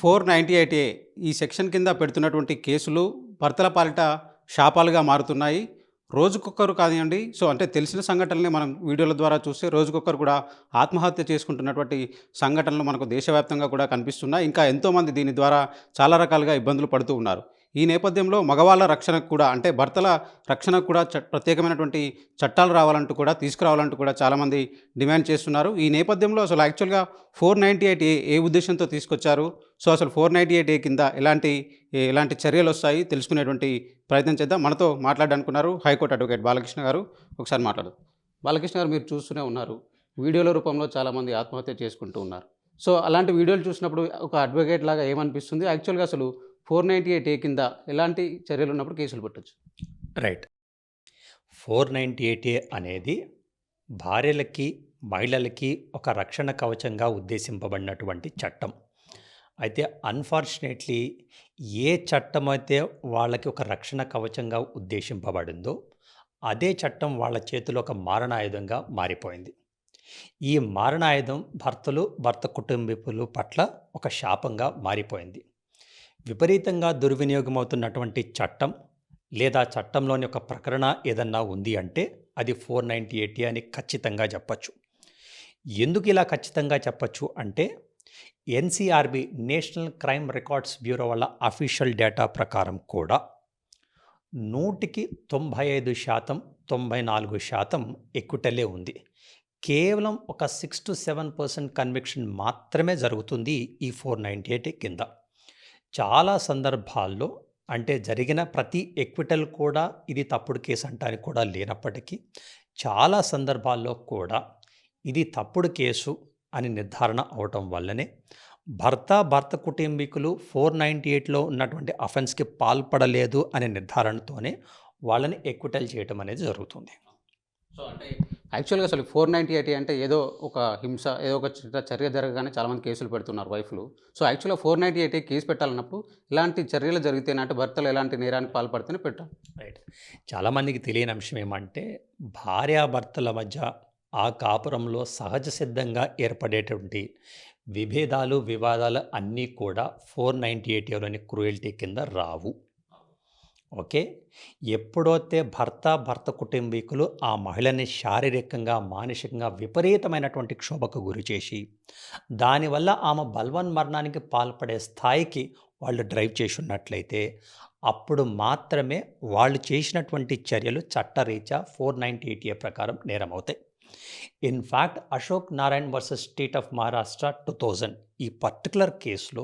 Four ninety eight ఏ ఈ section కింద పెడుతున్నటువంటి కేసులు భర్తల పాలిట శాపాలుగా మారుతున్నాయి. రోజుకొక్కరు కానివ్వండి సో అంటే తెలిసిన సంఘటనల్ని మనం వీడియోల ద్వారా చూస్తే రోజుకొక్కరు కూడా ఆత్మహత్య చేసుకుంటున్నటువంటి సంఘటనలు మనకు దేశవ్యాప్తంగా కూడా కనిపిస్తున్నాయి. ఇంకా ఎంతోమంది దీని ద్వారా చాలా రకాలుగా ఇబ్బందులు పడుతూ ఉన్నారు. ఈ నేపథ్యంలో మగవాళ్ళ రక్షణకు కూడా అంటే భర్తల రక్షణకు కూడా చ ప్రత్యేకమైనటువంటి చట్టాలు రావాలంటూ కూడా తీసుకురావాలంటూ కూడా చాలామంది డిమాండ్ చేస్తున్నారు. ఈ నేపథ్యంలో అసలు యాక్చువల్గా ఫోర్ నైంటీ ఎయిట్ ఏ ఏ ఉద్దేశంతో తీసుకొచ్చారు? సో అసలు ఫోర్ నైంటీ ఎయిట్ ఏ కింద ఎలాంటి ఎలాంటి చర్యలు వస్తాయి? తెలుసుకునేటువంటి ప్రయత్నం చేద్దాం. మనతో మాట్లాడనుకున్నారు హైకోర్టు అడ్వకేట్ బాలకృష్ణ గారు. ఒకసారి మాట్లాడు బాలకృష్ణ గారు మీరు చూస్తూనే ఉన్నారు. వీడియోల రూపంలో చాలామంది ఆత్మహత్య చేసుకుంటూ ఉన్నారు. సో అలాంటి వీడియోలు చూసినప్పుడు ఒక అడ్వకేట్ లాగా ఏమనిపిస్తుంది? యాక్చువల్గా అసలు ఫోర్ నైంటీ ఎయిట్ ఏ కింద ఎలాంటి చర్యలు ఉన్నప్పుడు కేసులు పెట్టచ్చు. Right. Four ninety eight A అనేది భార్యలకి మహిళలకి ఒక రక్షణ కవచంగా ఉద్దేశింపబడినటువంటి చట్టం. అయితే అన్ఫార్చునేట్లీ ఏ చట్టం అయితే వాళ్ళకి ఒక రక్షణ కవచంగా ఉద్దేశింపబడిందో అదే చట్టం వాళ్ళ చేతిలో ఒక మారణాయుధంగా మారిపోయింది. ఈ మారణాయుధం భర్తలు భర్త కుటుంబీకులు పట్ల ఒక శాపంగా మారిపోయింది. విపరీతంగా దుర్వినియోగం అవుతున్నటువంటి చట్టం లేదా చట్టంలోని ఒక ప్రకరణ ఏదన్నా ఉంది అంటే అది ఫోర్ నైంటీ ఎయిటీ అని ఖచ్చితంగా చెప్పచ్చు. ఎందుకు ఇలా ఖచ్చితంగా చెప్పచ్చు అంటే NCRB national crime records bureau వాళ్ళ అఫీషియల్ డేటా ప్రకారం కూడా నూటికి తొంభై ఐదు శాతం తొంభై నాలుగు శాతం ఎక్కుటలే ఉంది. కేవలం ఒక six to seven percent conviction మాత్రమే జరుగుతుంది ఈ ఫోర్ నైంటీ ఎయిట్ కింద. చాలా సందర్భాల్లో అంటే జరిగిన ప్రతి ఎక్విటల్ కూడా ఇది తప్పుడు కేసు అంటానికి కూడా లేనప్పటికీ చాలా సందర్భాల్లో కూడా ఇది తప్పుడు కేసు అని నిర్ధారణ అవటం వల్లనే భర్త భర్త కుటుంబీకులు ఫోర్ నైంటీ ఎయిట్లో ఉన్నటువంటి అఫెన్స్కి పాల్పడలేదు అనే నిర్ధారణతోనే వాళ్ళని ఎక్విటల్ చేయటం అనేది జరుగుతుంది. సో అంటే యాక్చువల్గా అసలు ఫోర్ నైంటీ ఎయిట్ అంటే ఏదో ఒక హింస ఏదో ఒక చిన్న చర్య జరగగానే చాలామంది కేసులు పెడుతున్నారు వైఫ్లు. సో యాక్చువల్గా ఫోర్ నైంటీ ఎయిట్ కేసు పెట్టాలన్నప్పుడు ఇలాంటి చర్యలు జరిగితేనే అంటే భర్తలు ఎలాంటి నేరానికి పాల్పడితేనే పెట్టాలి. రైట్ చాలామందికి తెలియని అంశం ఏమంటే భార్యాభర్తల మధ్య ఆ కాపురంలో సహజ సిద్ధంగా ఏర్పడేటువంటి విభేదాలు వివాదాలు అన్నీ కూడా ఫోర్ నైంటీ ఎయిటీలోని క్రూయల్టీ కింద రావు. ఓకే? ఎప్పుడైతే భర్త భర్త కుటుంబీకులు ఆ మహిళని శారీరకంగా మానసికంగా విపరీతమైనటువంటి క్షోభకు గురి చేసి దానివల్ల ఆమె బల్వన్ మరణానికి పాల్పడే స్థాయికి వాళ్ళు డ్రైవ్ చేసి ఉన్నట్లయితే అప్పుడు మాత్రమే వాళ్ళు చేసినటువంటి చర్యలు చట్టరీత్యా ఫోర్ నైంటీ ఎయిట్ ఏ ప్రకారం నేరమవుతాయి. In fact Ashok Narayan versus state of Maharashtra two thousand ఈ పర్టికులర్ కేసులో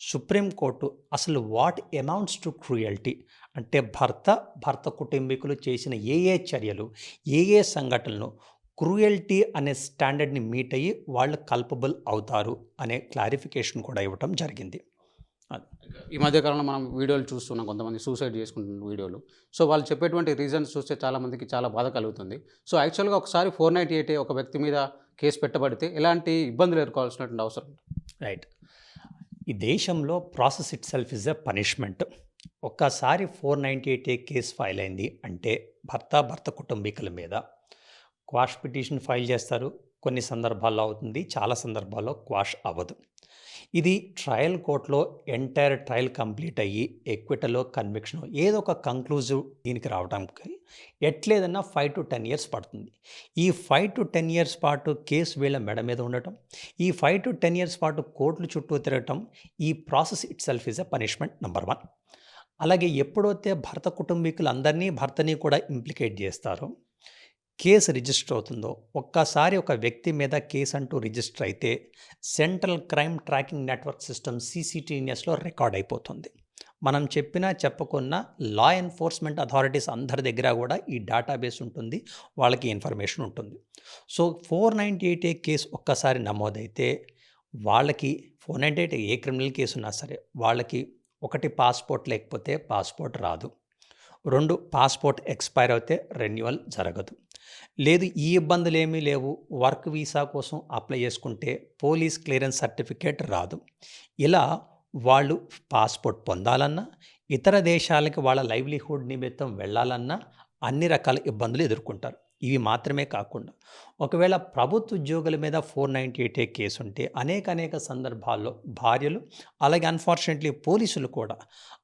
సుప్రీంకోర్టు అసలు వాట్ అమౌంట్స్ టు క్రూయల్టీ అంటే భర్త భర్త కుటుంబీకులు చేసిన ఏ ఏ చర్యలు ఏ ఏ సంఘటనలు క్రూయల్టీ అనే స్టాండర్డ్ని మీట్ అయ్యి వాళ్ళు కల్పబుల్ అవుతారు అనే క్లారిఫికేషన్ కూడా ఇవ్వటం జరిగింది. ఈ మధ్యకాలంలో మనం వీడియోలు చూస్తున్నాం కొంతమంది సూసైడ్ చేసుకుంటున్న వీడియోలు. సో వాళ్ళు చెప్పేటువంటి రీజన్స్ చూస్తే చాలామందికి చాలా బాధ కలుగుతుంది. సో యాక్చువల్గా ఒకసారి ఫోర్ నైంటీ ఎయిట్ ఒక వ్యక్తి మీద కేసు పెట్టబడితే ఎలాంటి ఇబ్బందులు ఎదుర్కోవాల్సినటువంటి అవసరం రైట్ ఈ దేశంలో process itself is a punishment ఒక్కసారి four ninety eight A case file అయింది అంటే భర్త భర్త కుటుంబీకుల మీద క్వాష్ పిటిషన్ ఫైల్ చేస్తారు. కొన్ని సందర్భాల్లో అవుతుంది చాలా సందర్భాల్లో క్వాష్ అవ్వదు. ఇది ట్రయల్ కోర్టులో ఎంటైర్ ట్రయల్ కంప్లీట్ అయ్యి ఎక్విటలో కన్విక్షన్ ఏదో ఒక కంక్లూజివ్ దీనికి రావడానికి ఎట్లేదన్నా ఫైవ్ టు టెన్ ఇయర్స్ పడుతుంది. ఈ ఫైవ్ టు టెన్ ఇయర్స్ పాటు కేసు వీళ్ళ మెడ మీద ఉండటం ఈ ఫైవ్ టు టెన్ ఇయర్స్ పాటు కోర్టులు చుట్టూ తిరగటం ఈ process itself is a punishment number one. అలాగే ఎప్పుడైతే భర్త కుటుంబీకులందరినీ భర్తని కూడా ఇంప్లికేట్ చేస్తారో కేసు రిజిస్టర్ అవుతుందో ఒక్కసారి ఒక వ్యక్తి మీద కేసు అంటూ రిజిస్టర్ అయితే central crime tracking network system సీసీటీఎన్ఎస్లో record అయిపోతుంది. మనం చెప్పినా చెప్పకున్నా లా ఎన్ఫోర్స్మెంట్ అథారిటీస్ అందరి దగ్గర కూడా ఈ డేటాబేస్ ఉంటుంది వాళ్ళకి ఇన్ఫర్మేషన్ ఉంటుంది. So four ninety eight A case ఒక్కసారి నమోదైతే వాళ్ళకి four ninety eight A criminal case ఉన్నా సరే వాళ్ళకి ఒకటి పాస్పోర్ట్ లేకపోతే పాస్పోర్ట్ రాదు. రెండు పాస్పోర్ట్ ఎక్స్పైర్ అయితే రెన్యువల్ జరగదు. లేదు ఈ ఇబ్బందులు ఏమీ లేవు. వర్క్ వీసా కోసం అప్లై చేసుకుంటే పోలీస్ క్లియరెన్స్ సర్టిఫికేట్ రాదు. ఇలా వాళ్ళు పాస్పోర్ట్ పొందాలన్నా ఇతర దేశాలకి వాళ్ళ లైవ్లీహుడ్ నిమిత్తం వెళ్ళాలన్నా అన్ని రకాల ఇబ్బందులు ఎదుర్కొంటారు. ఇవి మాత్రమే కాకుండా ఒకవేళ ప్రభుత్వ ఉద్యోగుల మీద four ninety eight A case ఉంటే అనేక అనేక సందర్భాల్లో భార్యలు అలాగే అన్ఫార్చునేట్లీ పోలీసులు కూడా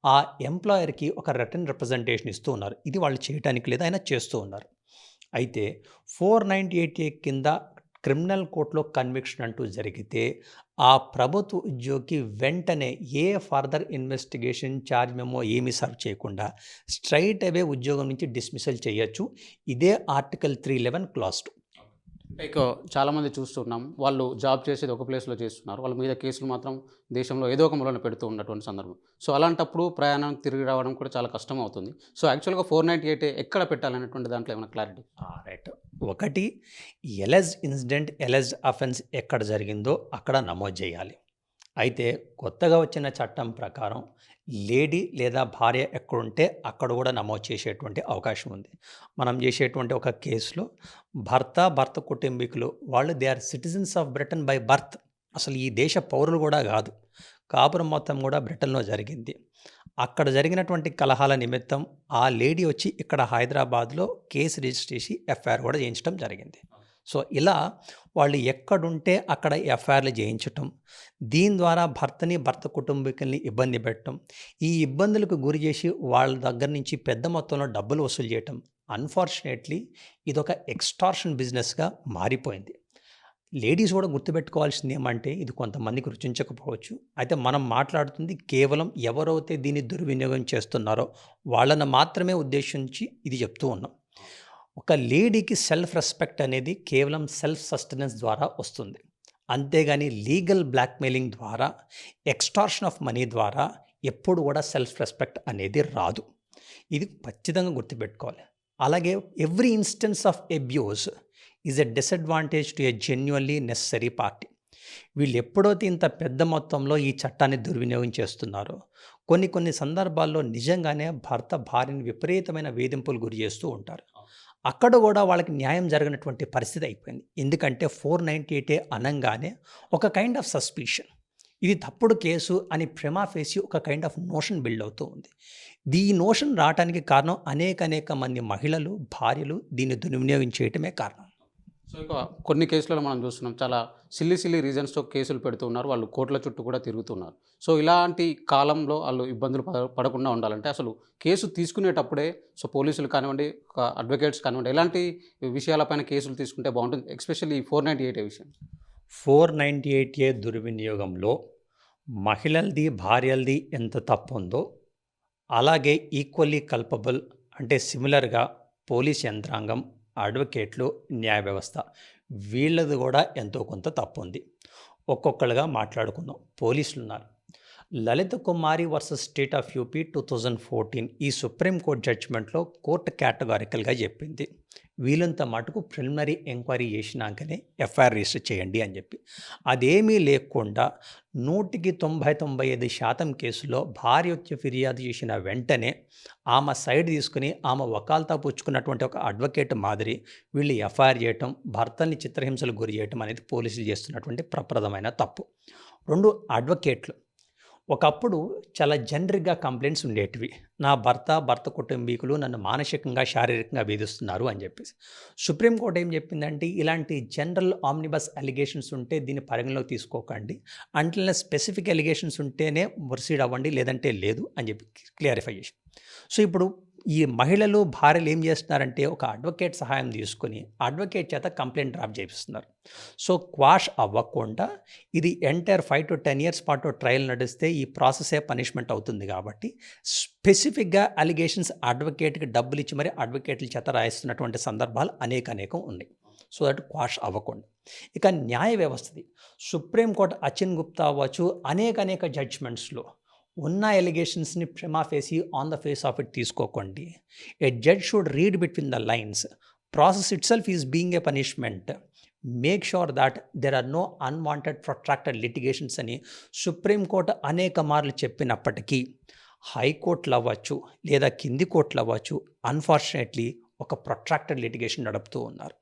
ఆ ఎంప్లాయర్కి ఒక రిటర్న్ రిప్రజెంటేషన్ ఇస్తూ ఉన్నారు. ఇది వాళ్ళు చేయడానికి లేదా ఆయన చేస్తూ ఉన్నారు. అయితే ఫోర్ నైంటీ ఎయిట్ ఏ కింద క్రిమినల్ కోర్టులో కన్విక్షన్ అంటూ జరిగితే ఆ ప్రభుత్వ ఉద్యోగికి వెంటనే ఏ ఫర్దర్ ఇన్వెస్టిగేషన్ ఛార్జ్ మేమో ఏమీ సర్వ్ చేయకుండా స్ట్రైట్ అవే ఉద్యోగం నుంచి డిస్మిసల్ చేయొచ్చు. ఇదే article three eleven clause two. Like uh, చాలామంది చూస్తున్నాం. వాళ్ళు జాబ్ చేసేది ఒక ప్లేస్లో చేస్తున్నారు. వాళ్ళ మీద కేసులు మాత్రం దేశంలో ఏదో ఒక మూలన పెడుతూ ఉన్నటువంటి సందర్భం. సో అలాంటప్పుడు ప్రయాణం తిరిగి రావడం కూడా చాలా కష్టం అవుతుంది సో యాక్చువల్గా ఫోర్ నైంటీ ఎయిట్ ఎక్కడ పెట్టాలనేటువంటి దాంట్లో ఏమైనా క్లారిటీ రైట్ ఒకటి ఎలెజ్ ఇన్సిడెంట్ ఎలెజ్ అఫెన్స్ ఎక్కడ జరిగిందో అక్కడ నమోదు చేయాలి. అయితే కొత్తగా వచ్చిన చట్టం ప్రకారం లేడీ లేదా భార్య ఎక్కడుంటే అక్కడ కూడా నమోదు చేసేటువంటి అవకాశం ఉంది. మనం చేసేటువంటి ఒక కేసులో భర్త భర్త కుటుంబీకులు వాళ్ళు they are citizens of Britain by birth. అసలు ఈ దేశ పౌరులు కూడా కాదు. కాపురం మొత్తం కూడా బ్రిటన్లో జరిగింది. అక్కడ జరిగినటువంటి కలహాల నిమిత్తం ఆ లేడీ వచ్చి ఇక్కడ హైదరాబాద్లో కేసు రిజిస్టర్ చేసి ఎఫ్ఐఆర్ కూడా చేయించడం జరిగింది. సో ఇలా వాళ్ళు ఎక్కడుంటే అక్కడ ఎఫ్ఐఆర్లు చేయించటం దీని ద్వారా భర్తని భర్త కుటుంబీకుల్ని ఇబ్బంది పెట్టడం ఈ ఇబ్బందులకు గురి చేసి వాళ్ళ దగ్గర నుంచి పెద్ద మొత్తంలో డబ్బులు వసూలు చేయటం అన్ఫార్చునేట్లీ ఇదొక ఎక్స్టార్షన్ బిజినెస్గా మారిపోయింది. లేడీస్ కూడా గుర్తుపెట్టుకోవాల్సింది ఏమంటే ఇది కొంతమందికి రుచించకపోవచ్చు. అయితే మనం మాట్లాడుతుంది కేవలం ఎవరైతే దీన్ని దుర్వినియోగం చేస్తున్నారో వాళ్ళని మాత్రమే ఉద్దేశించి ఇది చెప్తూ ఉన్నాం. ఒక లేడీకి సెల్ఫ్ రెస్పెక్ట్ అనేది కేవలం సెల్ఫ్ సస్టెనెన్స్ ద్వారా వస్తుంది. అంతేగాని లీగల్ బ్లాక్మెయిలింగ్ ద్వారా ఎక్స్టార్షన్ ఆఫ్ మనీ ద్వారా ఎప్పుడు కూడా సెల్ఫ్ రెస్పెక్ట్ అనేది రాదు. ఇది ఖచ్చితంగా గుర్తుపెట్టుకోవాలి. అలాగే every instance of abuse is a disadvantage to a genuinely necessary party. వీళ్ళు ఎప్పుడైతే ఇంత పెద్ద మొత్తంలో ఈ చట్టాన్ని దుర్వినియోగం చేస్తున్నారో కొన్ని కొన్ని సందర్భాల్లో నిజంగానే భర్త భార్యని విపరీతమైన వేధింపులు గురి చేస్తూ ఉంటారు. అక్కడ కూడా వాళ్ళకి న్యాయం జరగనటువంటి పరిస్థితి అయిపోయింది. ఎందుకంటే ఫోర్ నైంటీ ఎయిటే అనంగానే ఒక కైండ్ ఆఫ్ సస్పిషన్ ఇది తప్పుడు కేసు అని ప్రెమా ఫేసి ఒక కైండ్ ఆఫ్ నోషన్ బిల్డ్ అవుతూ ఉంది. ఈ నోషన్ రావడానికి కారణం అనేక అనేక మంది మహిళలు భార్యలు దీన్ని దుర్వినియోగం చేయటమే కారణం. సో ఇక కొన్ని కేసులలో మనం చూస్తున్నాం. చాలా సిల్లి సిల్లి రీజన్స్తో కేసులు పెడుతున్నారు వాళ్ళు కోర్టుల చుట్టూ కూడా తిరుగుతున్నారు. సో ఇలాంటి కాలంలో వాళ్ళు ఇబ్బందులు పడకుండా ఉండాలంటే అసలు కేసు తీసుకునేటప్పుడే సో పోలీసులు కానివ్వండి ఒక అడ్వకేట్స్ కానివ్వండి ఎలాంటి విషయాలపైన కేసులు తీసుకుంటే బాగుంటుంది. ఎస్పెషల్లీ ఫోర్ నైంటీ ఎయిట్ విషయం. ఫోర్ నైంటీ ఎయిట్ ఏ దుర్వినియోగంలో మహిళలది భార్యలది ఎంత తప్పు ఉందో అలాగే ఈక్వల్లీ కల్పబుల్ అంటే సిమిలర్గా పోలీస్ యంత్రాంగం అడ్వకేట్లు న్యాయ వ్యవస్థ. వీళ్ళది కూడా ఎంతో కొంత తప్పు ఉంది ఒక్కొక్కరుగా మాట్లాడుకుందాం. పోలీసులు ఉన్నారు Lalitha Kumari versus state of UP two thousand fourteen ఈ సుప్రీంకోర్టు జడ్జిమెంట్లో కోర్టు కేటగారికల్గా చెప్పింది. వీలంత మటుకు ప్రిలిమినరీ ఎంక్వైరీ చేసినాకనే ఎఫ్ఐఆర్ రిజిస్టర్ చేయండి అని చెప్పి. అదేమీ లేకుండా నూటికి తొంభై తొంభై ఐదు శాతం కేసులో భార్య వచ్చి ఫిర్యాదు చేసిన వెంటనే ఆమె సైడ్ తీసుకుని ఆమె వకాల్తా పుచ్చుకున్నటువంటి ఒక అడ్వకేట్ మాదిరి వీళ్ళు ఎఫ్ఐఆర్ చేయటం భర్తల్ని చిత్రహింసలు గురి చేయటం అనేది పోలీసులు చేస్తున్నటువంటి ప్రప్రదమైన తప్పు. రెండు అడ్వకేట్లు. ఒకప్పుడు చాలా జనరిక్గా కంప్లైంట్స్ ఉండేటివి. నా భర్త భర్త కుటుంబీకులు నన్ను మానసికంగా శారీరకంగా వేధిస్తున్నారు అని చెప్పేసి. సుప్రీంకోర్టు ఏం చెప్పిందంటే ఇలాంటి జనరల్ ఆమ్నిబస్ అలిగేషన్స్ ఉంటే దీన్ని పరిగణలోకి తీసుకోకండి. అంటే స్పెసిఫిక్ అలిగేషన్స్ ఉంటేనే ప్రొసీడ్ అవ్వండి లేదంటే లేదు అని చెప్పి క్లారిఫై చేసి సో ఇప్పుడు ఈ మహిళలు భార్యలు ఏం చేస్తున్నారంటే ఒక అడ్వకేట్ సహాయం తీసుకొని అడ్వకేట్ చేత కంప్లైంట్ డ్రాప్ చేపిస్తున్నారు. సో క్వాష్ అవ్వకుండా ఇది entire five to ten years పాటు ట్రయల్ నడిస్తే ఈ ప్రాసెసే పనిష్మెంట్ అవుతుంది కాబట్టి స్పెసిఫిక్గా అలిగేషన్స్ అడ్వకేట్కి డబ్బులు ఇచ్చి మరి అడ్వకేట్ల చేత రాయిస్తున్నటువంటి సందర్భాలు అనేక అనేకం ఉన్నాయి. సో దట్ క్వాష్ అవ్వకుండా. ఇక న్యాయ వ్యవస్థది. సుప్రీంకోర్టు అచిన్ గుప్తా అవ్వచ్చు అనేక అనేక జడ్జ్మెంట్స్లో ఉన్న ఎలిగేషన్స్ని prima facie on the face of it తీసుకోకండి. A judge should read between the lines process itself is being a punishment make sure that there are no unwanted protracted litigations అని సుప్రీంకోర్టు అనేక మార్లు చెప్పినప్పటికీ హైకోర్టులు అవ్వచ్చు లేదా కింది కోర్టులు అవ్వచ్చు అన్ఫార్చునేట్లీ ఒక ప్రొట్రాక్టెడ్ లిటిగేషన్ నడుపుతూ ఉన్నారు.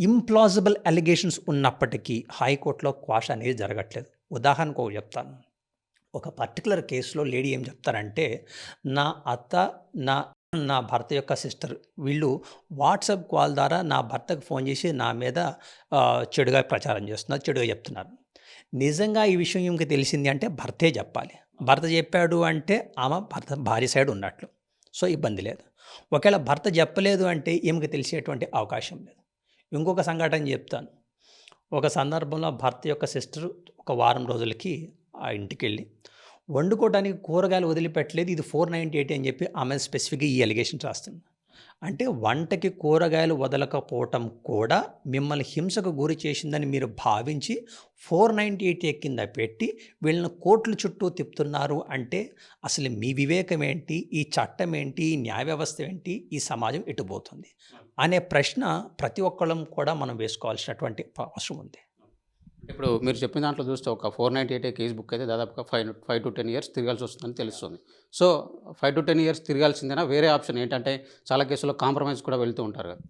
ఇంప్లాజిబుల్ అలిగేషన్స్ ఉన్నప్పటికీ హైకోర్టులో క్వాష్ అనేది జరగట్లేదు. ఉదాహరణకు చెప్తాను. ఒక పర్టికులర్ కేసులో లేడీ ఏం చెప్తారంటే నా అత్త నా నా భర్త యొక్క సిస్టర్ వీళ్ళు వాట్సాప్ కాల్ ద్వారా నా భర్తకు ఫోన్ చేసి నా మీద చెడుగా ప్రచారం చేస్తున్నారు చెడుగా చెప్తున్నారు. నిజంగా ఈ విషయం ఈమెకి తెలిసింది అంటే భర్తే చెప్పాలి. భర్త చెప్పాడు అంటే ఆమె భర్త భార్య సైడ్ ఉన్నట్లు. సో ఇబ్బంది లేదు. ఒకవేళ భర్త చెప్పలేదు అంటే ఈమెకి తెలిసేటువంటి అవకాశం లేదు. ఇంకొక సంఘటన చెప్తాను. ఒక సందర్భంలో భర్త యొక్క సిస్టర్ ఒక వారం రోజులకి ఆ ఇంటికి వెళ్ళి వండుకోవడానికి కూరగాయలు వదిలిపెట్టలేదు ఇది ఫోర్ నైంటీ ఎయిట్ అని చెప్పి ఆమె స్పెసిఫిక్గా ఈ ఎలిగేషన్ రాస్తుంది. అంటే వంటకి కూరగాయలు వదలకపోవటం కూడా మిమ్మల్ని హింసకు గురి చేసిందని మీరు భావించి ఫోర్ నైంటీ ఎయిట్ కింద పెట్టి వీళ్ళని కోట్లు చుట్టూ తిప్పుతున్నారు అంటే అసలు మీ వివేకం ఏంటి? ఈ చట్టం ఏంటి? ఈ న్యాయ వ్యవస్థ ఏంటి? ఈ సమాజం ఎటుపోతుంది అనే ప్రశ్న ప్రతి ఒక్కళ్ళం కూడా మనం వేసుకోవాల్సినటువంటి అవసరం ఉంది. ఇప్పుడు మీరు చెప్పిన దాంట్లో చూస్తే ఒక four ninety eight case book అయితే దాదాపుగా five five to ten years తిరగాల్సి వస్తుందని తెలుస్తుంది. So five to ten years తిరగాల్సిందేనా? వేరే ఆప్షన్ ఏంటంటే చాలా కేసుల్లో కాంప్రమైజ్ కూడా వెళ్తూ ఉంటారు కదా.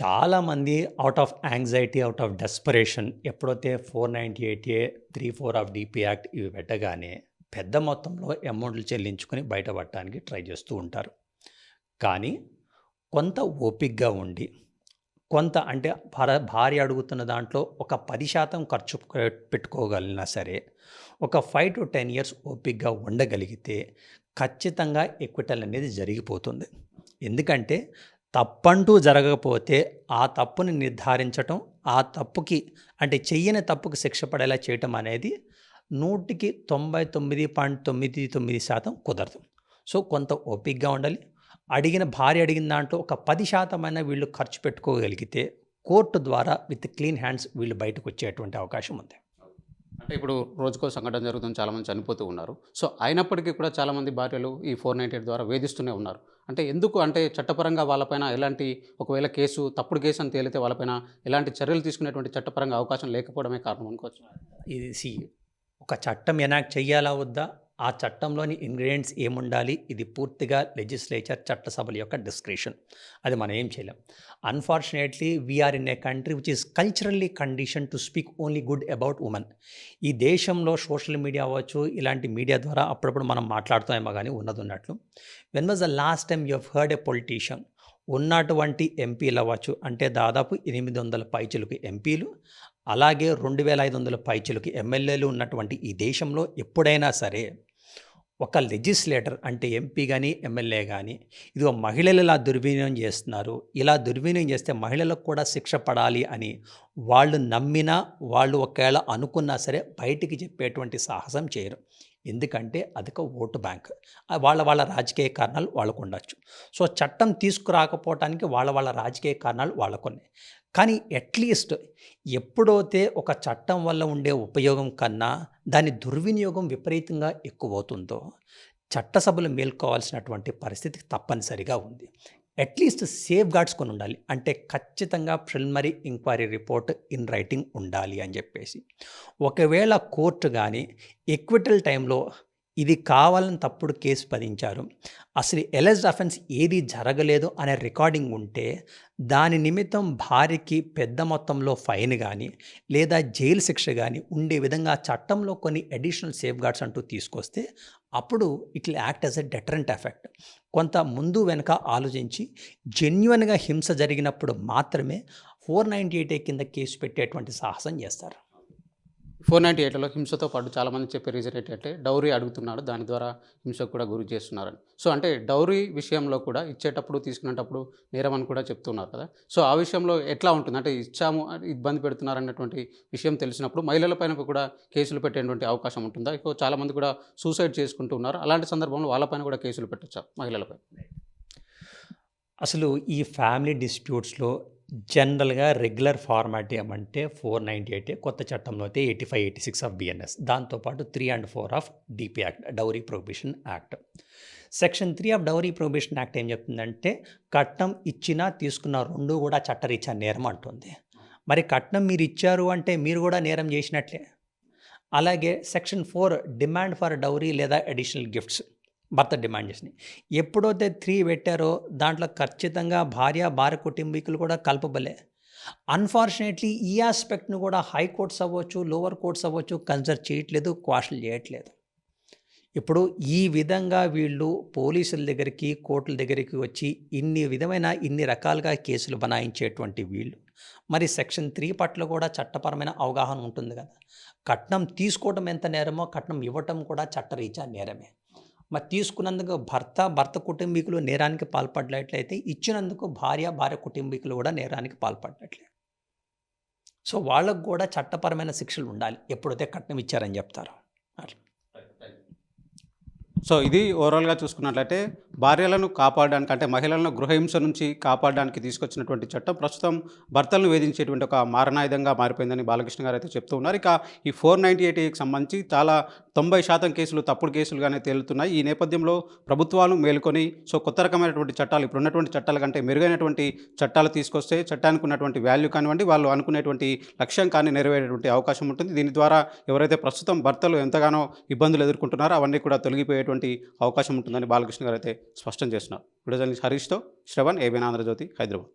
చాలామంది out of anxiety out of desperation ఎప్పుడైతే four ninety eight A three four of DP act ఇవి పెట్టగానే పెద్ద మొత్తంలో అమౌంట్లు చెల్లించుకొని బయటపడటానికి ట్రై చేస్తూ ఉంటారు. కానీ కొంత ఓపిక్గా ఉండి కొంత అంటే భార భార్య అడుగుతున్న దాంట్లో ఒక పది శాతం ఖర్చు పె- పెట్టుకోగలిగినా సరే ఒక ఫైవ్ టు టెన్ ఇయర్స్ ఓపిక్గా ఉండగలిగితే ఖచ్చితంగా ఎక్విటల్ అనేది జరిగిపోతుంది. ఎందుకంటే తప్పంటూ జరగకపోతే ఆ తప్పుని నిర్ధారించటం ఆ తప్పుకి అంటే చెయ్యని తప్పుకి శిక్ష పడేలా చేయటం అనేది నూటికి తొంభై తొమ్మిది పాయింట్ తొమ్మిది తొమ్మిది శాతం కుదరదు. సో కొంత ఓపిక్గా ఉండాలి అడిగిన భార్య అడిగిన దాంట్లో ఒక పది శాతమైన వీళ్ళు ఖర్చు పెట్టుకోగలిగితే కోర్టు ద్వారా విత్ క్లీన్ హ్యాండ్స్ వీళ్ళు బయటకు వచ్చేటువంటి అవకాశం ఉంది. అంటే ఇప్పుడు రోజుకో సంఘటన జరుగుతుంది చాలామంది చనిపోతూ ఉన్నారు. సో అయినప్పటికీ కూడా చాలామంది భార్యలు ఈ ఫోర్ నైంటీ ఎయిట్ ద్వారా వేధిస్తూనే ఉన్నారు. అంటే ఎందుకు అంటే చట్టపరంగా వాళ్ళపైన ఎలాంటి ఒకవేళ కేసు తప్పుడు కేసు అని తేలితే వాళ్ళపైన ఎలాంటి చర్యలు తీసుకునేటువంటి చట్టపరంగా అవకాశం లేకపోవడమే కారణం అనుకోవచ్చు. ఇది సి ఒక చట్టం ఎనాక్ట్ చెయ్యాలా వద్దా? ఆ చట్టంలోని ఇంగ్రీడియంట్స్ ఏముండాలి? ఇది పూర్తిగా లెజిస్లేచర్ చట్టసభల యొక్క డిస్క్రిషన్ అది మనం ఏం చేయలేం. Unfortunately we are in a country which is culturally condition to speak only good about women ఈ దేశంలో సోషల్ మీడియా అవ్వచ్చు ఇలాంటి మీడియా ద్వారా అప్పుడప్పుడు మనం మాట్లాడుతామేమో కానీ ఉన్నది ఉన్నట్లు when was the last time you heard a politician ఉన్నటువంటి ఎంపీలు అవ్వచ్చు? అంటే దాదాపు ఎనిమిది వందల పైచులకు ఎంపీలు అలాగే రెండు వేల ఐదు వందల పైచులకు ఎమ్మెల్యేలు ఉన్నటువంటి ఈ దేశంలో ఎప్పుడైనా సరే ఒక లెజిస్లేటర్ అంటే ఎంపీ కానీ ఎమ్మెల్యే కానీ ఇదిగో మహిళలు ఇలా దుర్వినియోగం చేస్తున్నారు. ఇలా దుర్వినియోగం చేస్తే మహిళలకు కూడా శిక్ష పడాలి అని వాళ్ళు నమ్మినా వాళ్ళు ఒకవేళ అనుకున్నా సరే బయటికి చెప్పేటువంటి సాహసం చేయరు. ఎందుకంటే అదొక ఓటు బ్యాంక్. వాళ్ళ వాళ్ళ రాజకీయ కారణాలు వాళ్ళకు ఉండొచ్చు. సో చట్టం తీసుకురాకపోవటానికి వాళ్ళ వాళ్ళ రాజకీయ కారణాలు వాళ్ళకున్నాయి కానీ అట్లీస్ట్ ఎప్పుడైతే ఒక చట్టం వల్ల ఉండే ఉపయోగం కన్నా దాని దుర్వినియోగం విపరీతంగా ఎక్కువ అవుతుందో చట్టసభలు మేల్కోవాల్సినటువంటి పరిస్థితి తప్పనిసరిగా ఉంది. అట్లీస్ట్ సేఫ్ గార్డ్స్ కొని ఉండాలి అంటే ఖచ్చితంగా preliminary enquiry report in writing ఉండాలి అని చెప్పేసి. ఒకవేళ కోర్టు కానీ ఎక్విటల్ టైంలో ఇది కావాలని తప్పుడు కేసు పదించారు. అసలు ఎలెజ్డ్ అఫెన్స్ ఏది జరగలేదు అనే రికార్డింగ్ ఉంటే దాని నిమిత్తం భార్యకి పెద్ద మొత్తంలో ఫైన్ కానీ లేదా జైలు శిక్ష కానీ ఉండే విధంగా చట్టంలో కొన్ని అడిషనల్ సేఫ్ గార్డ్స్ అంటూ తీసుకొస్తే అప్పుడు it will act as a deterrent effect. కొంత ముందు వెనక ఆలోచించి జెన్యున్గా హింస జరిగినప్పుడు మాత్రమే ఫోర్ నైంటీ ఎయిట్ కింద కేసు పెట్టేటువంటి సాహసం చేస్తారు. ఫోర్ నైంటీ ఎయిట్లో హింసతో పాటు చాలామంది చెప్పే రీజన్ ఏంటంటే డౌరీ అడుగుతున్నాడు దాని ద్వారా హింసకు కూడా గురి చేస్తున్నారని సో అంటే డౌరీ విషయంలో కూడా ఇచ్చేటప్పుడు తీసుకునేటప్పుడు నేరం అని కూడా చెప్తున్నారు కదా. సో ఆ విషయంలో ఎట్లా ఉంటుంది? అంటే ఇచ్చాము అని ఇబ్బంది పెడుతున్నారు అన్నటువంటి విషయం తెలిసినప్పుడు మహిళల పైన కూడా కేసులు పెట్టేటువంటి అవకాశం ఉంటుందా? ఇక చాలామంది కూడా సూసైడ్ చేసుకుంటూ ఉన్నారు. అలాంటి సందర్భంలో వాళ్ళపైన కూడా కేసులు పెట్టచ్చా మహిళలపై అసలు ఈ ఫ్యామిలీ డిస్ప్యూట్స్లో జనరల్గా రెగ్యులర్ ఫార్మాట్ ఏమంటే ఫోర్ నైంటీ ఎయిట్ కొత్త చట్టంలో అయితే eighty five eighty six of BNS దాంతోపాటు three and four of DP act dowry prohibition act. Section three of dowry prohibition act ఏం చెప్తుందంటే కట్నం ఇచ్చినా తీసుకున్న రెండు కూడా చట్టరీత్యా నేరం అంటుంది. మరి కట్నం మీరు ఇచ్చారు అంటే మీరు కూడా నేరం చేసినట్లే. అలాగే section four demand for dowry లేదా అడిషనల్ గిఫ్ట్స్. భర్త డిమాండ్ చేసినాయి ఎప్పుడైతే త్రీ పెట్టారో దాంట్లో ఖచ్చితంగా భార్య భార్య కుటుంబీకులు కూడా కలపబలే. అన్ఫార్చునేట్లీ ఈ ఆస్పెక్ట్ను కూడా హై కోర్ట్స్ అవ్వచ్చు లోవర్ కోర్ట్స్ అవ్వచ్చు కన్సిడర్ చేయట్లేదు క్వాషన్ చేయట్లేదు. ఇప్పుడు ఈ విధంగా వీళ్ళు పోలీసుల దగ్గరికి కోర్టుల దగ్గరికి వచ్చి ఇన్ని విధమైన ఇన్ని రకాలుగా కేసులు బనాయించేటువంటి వీళ్ళు. మరి సెక్షన్ త్రీ పట్ల కూడా చట్టపరమైన అవగాహన ఉంటుంది కదా. కట్నం తీసుకోవడం ఎంత నేరమో కట్నం ఇవ్వటం కూడా చట్టరీత్యా నేరమే. మరి తీసుకున్నందుకు భర్త భర్త కుటుంబీకులు నేరానికి పాల్పడినట్లయితే ఇచ్చినందుకు భార్య భార్య కుటుంబీకులు కూడా నేరానికి పాల్పడినట్లే సో వాళ్ళకు కూడా చట్టపరమైన శిక్షలు ఉండాలి. ఎప్పుడైతే కట్నం ఇచ్చారని చెప్తారు. అట్లా. సో ఇది ఓవరాల్గా చూసుకున్నట్లయితే భార్యలను కాపాడడానికి అంటే మహిళలను గృహహింస నుంచి కాపాడడానికి తీసుకొచ్చినటువంటి చట్టం ప్రస్తుతం భర్తలను వేధించేటువంటి ఒక మారణాయుధంగా మారిపోయిందని బాలకృష్ణ గారు అయితే చెప్తూ ఉన్నారు. ఇక ఈ ఫోర్ నైంటీ ఎయిట్కి సంబంధించి చాలా తొంభై శాతం కేసులు తప్పుడు కేసులుగానే తేలుతున్నాయి. ఈ నేపథ్యంలో ప్రభుత్వాలు మేలుకొని సో కొత్త రకమైనటువంటి చట్టాలు ఇప్పుడు ఉన్నటువంటి చట్టాల కంటే మెరుగైనటువంటి చట్టాలు తీసుకొస్తే చట్టానికి ఉన్నటువంటి వాల్యూ కానివ్వండి వాళ్ళు అనుకునేటువంటి లక్ష్యం కానీ నెరవేరేటువంటి అవకాశం ఉంటుంది. దీని ద్వారా ఎవరైతే ప్రస్తుతం భర్తలు ఎంతగానో ఇబ్బందులు ఎదుర్కొంటున్నారో అవన్నీ కూడా తొలగిపోయేటువంటి అవకాశం ఉంటుందని బాలకృష్ణ గారు అయితే స్పష్టం చేస్తున్నారు. విడుదల నుంచి హరీష్తో శ్రవణ్ ఏబీఎన్ ఆంధ్రజ్యోతి హైదరాబాద్.